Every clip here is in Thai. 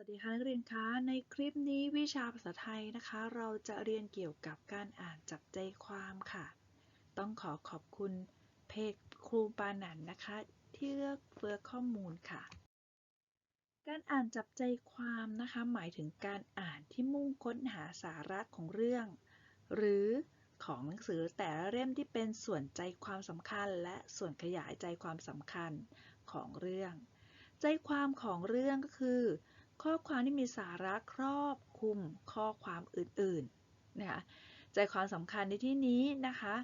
สวัสดีค่ะนักเรียนคะในคลิปนี้วิชาภาษาไทยนะคะ เราจะเรียนเกี่ยวกับการอ่านจับใจความค่ะ ต้องขอขอบคุณเพจครูปานันนะคะ ที่เลือกเฟือข้อมูลค่ะ การอ่านจับใจความนะคะ หมายถึงการอ่านที่มุ่งค้นหาสาระของเรื่อง หรือของหนังสือแต่ละเล่มที่เป็นส่วนใจความสำคัญ และส่วนขยายใจความสำคัญของเรื่อง ใจความของเรื่องก็คือ ข้อความที่มีสาระครอบคลุมข้อความอื่นๆนะคะใจความสำคัญในที่นี้นะคะ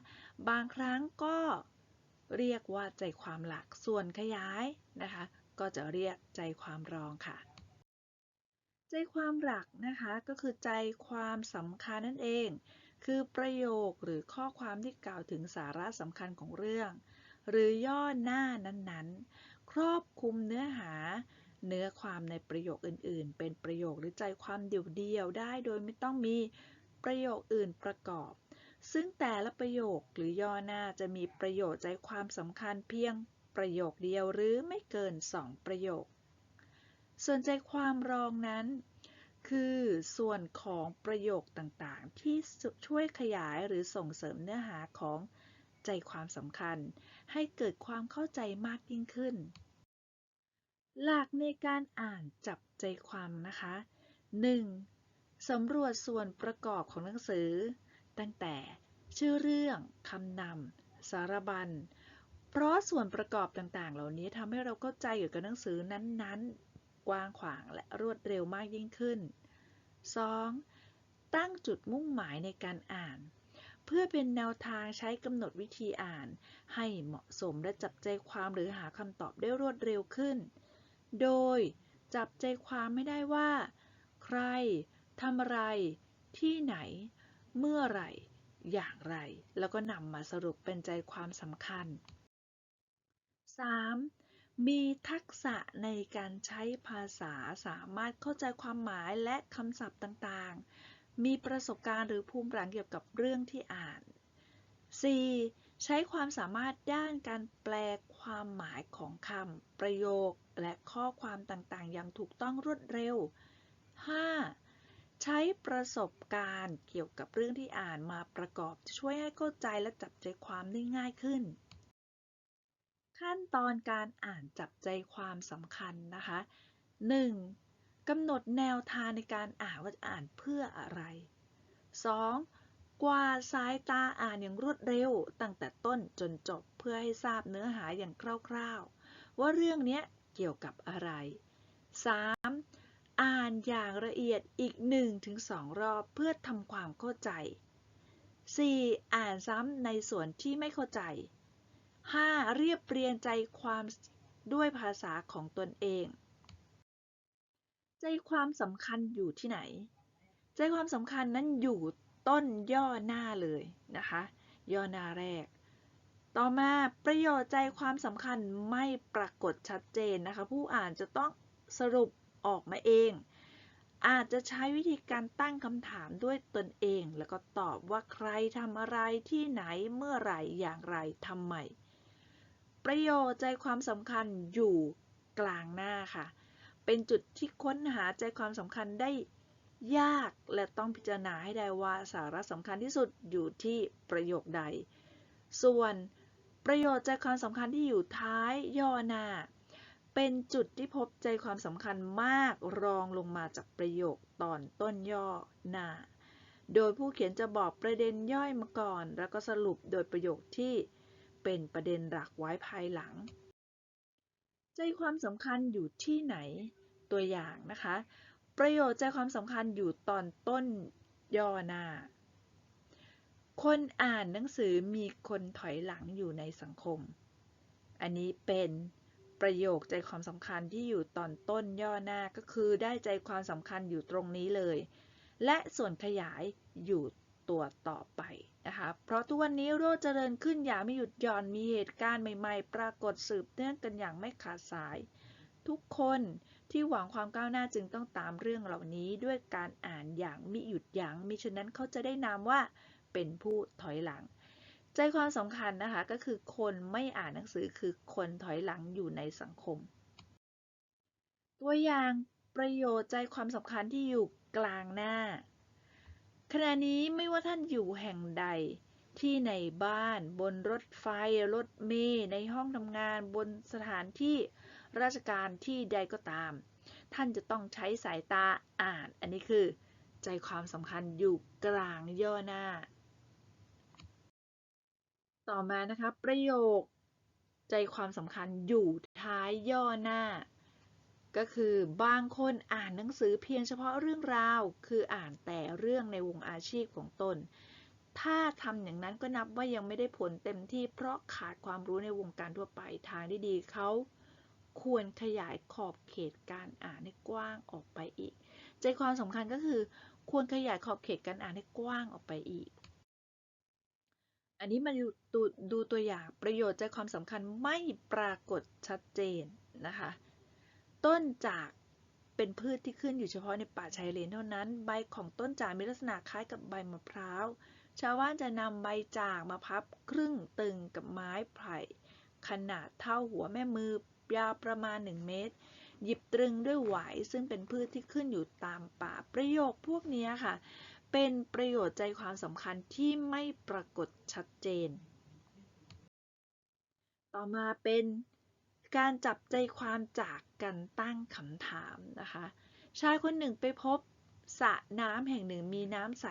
บางครั้งก็เรียกว่าใจความหลักส่วนขยายนะคะ ก็จะเรียกใจความรองค่ะ ใจความหลักนะคะก็คือใจความสำคัญนั่นเอง คือประโยคหรือข้อความที่กล่าวถึงสาระสำคัญของเรื่อง หรือย่อหน้านั้นๆ ครอบคลุมเนื้อหา เนื้อความในประโยคอื่น ๆ เป็นประโยคหรือใจความเดี่ยวๆได้โดยไม่ต้องมีประโยคอื่นประกอบ ซึ่งแต่ละประโยคหรือย่อหน้าจะมีประโยคใจความสำคัญเพียงประโยคเดียวหรือไม่เกิน 2 ประโยค ส่วนใจความรองนั้นคือส่วนของประโยคต่างๆ ที่ช่วยขยายหรือส่งเสริมเนื้อหาของใจความสำคัญ ให้เกิดความเข้าใจมากยิ่งขึ้น หลักในการอ่านจับใจความนะคะ 1. สำรวจส่วนประกอบของหนังสือ ตั้งแต่ชื่อเรื่องคำนำสารบัญ เพราะส่วนประกอบต่างๆ เหล่านี้ทำให้เราเข้าใจเกี่ยวกับหนังสือนั้นๆ กว้างขวางและรวดเร็วมากยิ่งขึ้น 2. ตั้งจุดมุ่งหมายในการอ่าน เพื่อเป็นแนวทางใช้กำหนดวิธีอ่าน ให้เหมาะสมและจับใจความหรือหาคำตอบได้รวดเร็วขึ้น โดยจับใจความไม่ได้ว่า ใครทำอะไร ที่ไหน เมื่อไหร่ อย่างไร แล้วก็นำมาสรุปเป็นใจความสำคัญ 3. มีทักษะในการใช้ภาษาสามารถเข้าใจความหมายและคำศัพท์ต่างๆ มีประสบการณ์หรือภูมิหลังเกี่ยวกับเรื่องที่อ่าน 4. ใช้ความสามารถด้านการแปลความหมายของคำ ประโยค และข้อความต่างๆ อย่างถูกต้องรวดเร็ว 5. ใช้ประสบการณ์เกี่ยวกับเรื่องที่อ่านมาประกอบจะช่วยให้เข้าใจและจับใจความได้ง่ายขึ้น ขั้นตอนการอ่านจับใจความสำคัญนะคะ 1. กำหนดแนวทางในการอ่านว่าจะอ่านเพื่ออะไร 2. กวาดสายตาอ่านอย่างรวดเร็ว ตั้งแต่ต้นจนจบเพื่อให้ทราบเนื้อหาอย่างคร่าวๆ ว่าเรื่องนี้เกี่ยวกับอะไร 3. อ่านอย่างละเอียดอีก 1-2 รอบเพื่อทำความเข้าใจ 4. อ่านซ้ำในส่วนที่ไม่เข้าใจ 5. เรียบเรียงใจความด้วยภาษาของตนเอง ใจความสำคัญอยู่ที่ไหน ใจความสำคัญนั้นอยู่ ต้นย่อหน้าเลยนะคะ ย่อหน้าแรก ต่อมาประโยชน์ใจความสำคัญไม่ปรากฏชัดเจนนะคะ ผู้อ่านจะต้องสรุปออกมาเอง อาจจะใช้วิธีการตั้งคำถามด้วยตนเอง แล้วก็ตอบว่าใครทำอะไรที่ไหนเมื่อไหร่อย่างไรทำไมประโยชน์ใจความสำคัญอยู่กลางหน้าค่ะ เป็นจุดที่ค้นหาใจความสำคัญได้ ยากและต้องพิจารณาให้ได้ว่าสาระสำคัญที่สุดอยู่ที่ประโยคใด ส่วนประโยชน์ใจความสำคัญที่อยู่ท้ายย่อหน้า เป็นจุดที่พบใจความสำคัญมากรองลงมาจากประโยคตอนต้นย่อหน้า โดยผู้เขียนจะบอกประเด็นย่อยมาก่อน แล้วก็สรุปโดยประโยคที่เป็นประเด็นหลักไว้ภายหลัง ใจความสำคัญอยู่ที่ไหนตัวอย่างนะคะ ประโยชน์ใจความสำคัญอยู่ตอนต้นย่อหน้า คนอ่านหนังสือมีคนถอยหลังอยู่ในสังคม อันนี้เป็นประโยคใจความสำคัญที่อยู่ตอนต้นย่อหน้าก็คือได้ใจความสำคัญอยู่ตรงนี้เลย และส่วนขยายอยู่ตัวต่อไปนะคะ เพราะทุกวันนี้โลกเจริญขึ้นอย่างไม่หยุดหย่อน มีเหตุการณ์ใหม่ ๆ ปรากฏสืบเนื่องกันอย่างไม่ขาดสาย ทุกคน ที่หวังความก้าวหน้าจึงต้องตามเรื่องเหล่านี้ด้วยการอ่านอย่างมิหยุดยัง้งมิฉะนั้นเขาจะได้นามว่าเป็นผู้ถอยหลัง ใจความสำคัญนะคะก็คือคนไม่อ่านหนังสือคือคนถอยหลังอยู่ในสังคม ตัวอย่างประโยชน์ใจความสำคัญที่อยู่กลางหน้า ขณะนี้ไม่ว่าท่านอยู่แห่งใดที่ในบ้าน บนรถไฟ รถเมล์ในห้องทำงาน บนสถานที่ ราชการที่ใดก็ตาม ท่านจะต้องใช้สายตาอ่าน อันนี้คือ ใจความสำคัญอยู่กลางย่อหน้า ต่อมานะคะประโยค ใจความสำคัญอยู่ท้ายย่อหน้า ก็คือบางคนอ่านหนังสือเพียงเฉพาะเรื่องราว คืออ่านแต่เรื่องในวงอาชีพของตนถ้าทำอย่างนั้นก็นับว่ายังไม่ได้ผลเต็มที่เพราะขาดความรู้ในวงการทั่วไปทางที่ดีเขา ควรขยายขอบเขตการอ่านให้กว้างออกไปอีก ใจความสำคัญก็คือ ควรขยายขอบเขตการอ่านให้กว้างออกไปอีก อันนี้มาดูดูดูตัวอย่างประโยชน์ใจความสำคัญไม่ปรากฏชัดเจนนะคะ ต้นจากเป็นพืชที่ขึ้นอยู่เฉพาะในป่าชายเลนเท่านั้น ใบของต้นจากมีลักษณะคล้ายกับใบมะพร้าว ชาวบ้านจะนำใบจากมาพับครึ่งตึงกับไม้ไผ่ขนาดเท่าหัวแม่มือ ยาวประมาณ 1 เมตร หยิบตรึงด้วยหวายซึ่งเป็นพืชที่ขึ้นอยู่ตามป่าประโยคพวกนี้ค่ะ เป็นประโยชน์ใจความสำคัญที่ไม่ปรากฏชัดเจน ต่อมาเป็นการจับใจความจากการตั้งคำถามนะคะ ชายคนหนึ่งไปพบสระน้ำแห่งหนึ่งมีน้ำใส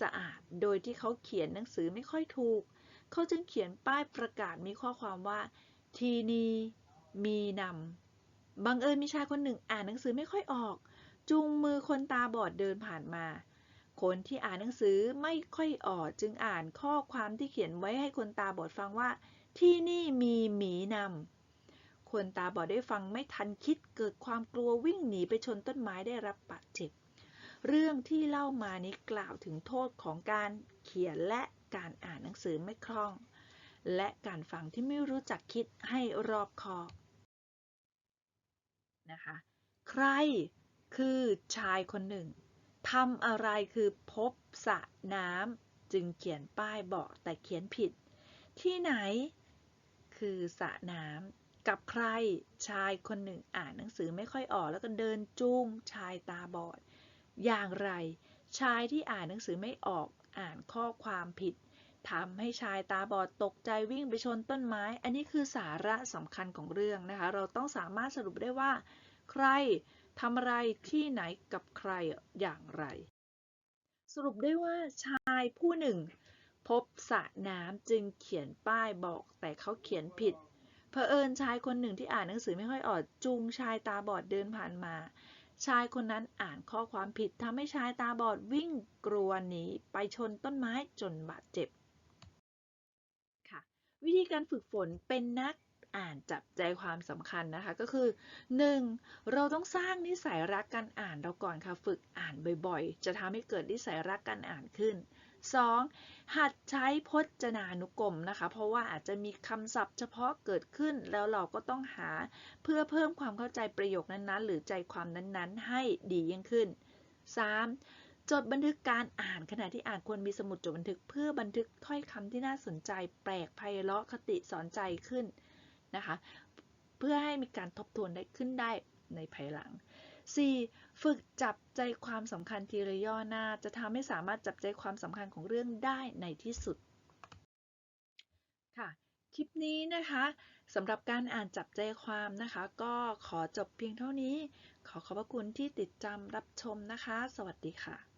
สะอาด โดยที่เขาเขียนหนังสือไม่ค่อยถูก เขาจึงเขียนป้ายประกาศมีข้อความว่า ทีนี้ มีนำบังเอิญมีชายคนหนึ่งอ่านหนังสือไม่ค่อยออก จูงมือคนตาบอดเดินผ่านมา คนที่อ่านหนังสือไม่ค่อยออกจึงอ่านข้อความที่เขียนไว้ให้คนตาบอดฟังว่า ที่นี่มีหมีนำคนตาบอดได้ฟังไม่ทันคิดเกิดความกลัววิ่งหนีไปชนต้นไม้ได้รับบาดเจ็บเรื่องที่เล่ามานี้กล่าวถึงโทษของการเขียนและการอ่านหนังสือไม่คล่อง และการฟังที่ไม่รู้จักคิดให้รอบคอบนะคะ ใครคือชายคนหนึ่งทำอะไรคือพบสระน้ำจึงเขียนป้ายบอกแต่เขียนผิด ที่ไหน คือสระน้ำกับใครชายคนหนึ่งอ่านหนังสือไม่ค่อยออกแล้วก็เดินจูงชายตาบอด อย่างไร ชายที่อ่านหนังสือไม่ออกอ่านข้อความผิด ทำให้ชายตาบอดตกใจวิ่งไปชนต้นไม้ อันนี้คือสาระสำคัญของเรื่องนะคะ เราต้องสามารถสรุปได้ว่า ใครทำอะไรที่ไหนกับใครอย่างไร สรุปได้ว่าชายผู้หนึ่ง พบสระน้ำจึงเขียนป้ายบอกแต่เขาเขียนผิดเผอิญชายคนหนึ่งที่อ่านหนังสือไม่ค่อยออกจูงชายตาบอดเดินผ่านมา ชายคนนั้นอ่านข้อความผิดทำให้ชายตาบอดวิ่งกลัวหนีไปชนต้นไม้จนบาดเจ็บ วิธีการฝึกฝนเป็นนักอ่านจับใจความสำคัญนะคะ ก็คือ 1. เราต้องสร้างนิสัยรักการอ่านเราก่อนค่ะฝึกอ่านบ่อยๆ จะทำให้เกิดนิสัยรักการอ่านขึ้น 2. หัดใช้พจนานุกรมนะคะ เพราะว่าอาจจะมีคำศัพท์เฉพาะเกิดขึ้น แล้วเราก็ต้องหาเพื่อเพิ่มความเข้าใจประโยคนั้นๆ หรือใจความนั้นๆ ให้ดียิ่งขึ้น 3. จดบันทึกการอ่านขณะที่อ่านควรมีสมุดจดบันทึกเพื่อบันทึกถ้อยคำที่น่าสนใจ แปลกไพเราะคติสอนใจขึ้นนะคะ เพื่อให้มีการทบทวนได้ขึ้นได้ในภายหลัง 4. ฝึกจับใจความสำคัญทีละย่อหน้า จะทำให้สามารถจับใจความสำคัญของเรื่องได้ในที่สุด ค่ะ คลิปนี้นะคะสำหรับการอ่านจับใจความนะคะ ก็ขอจบเพียงเท่านี้ ขอขอบพระคุณที่ติดตามรับชมนะคะ สวัสดีค่ะ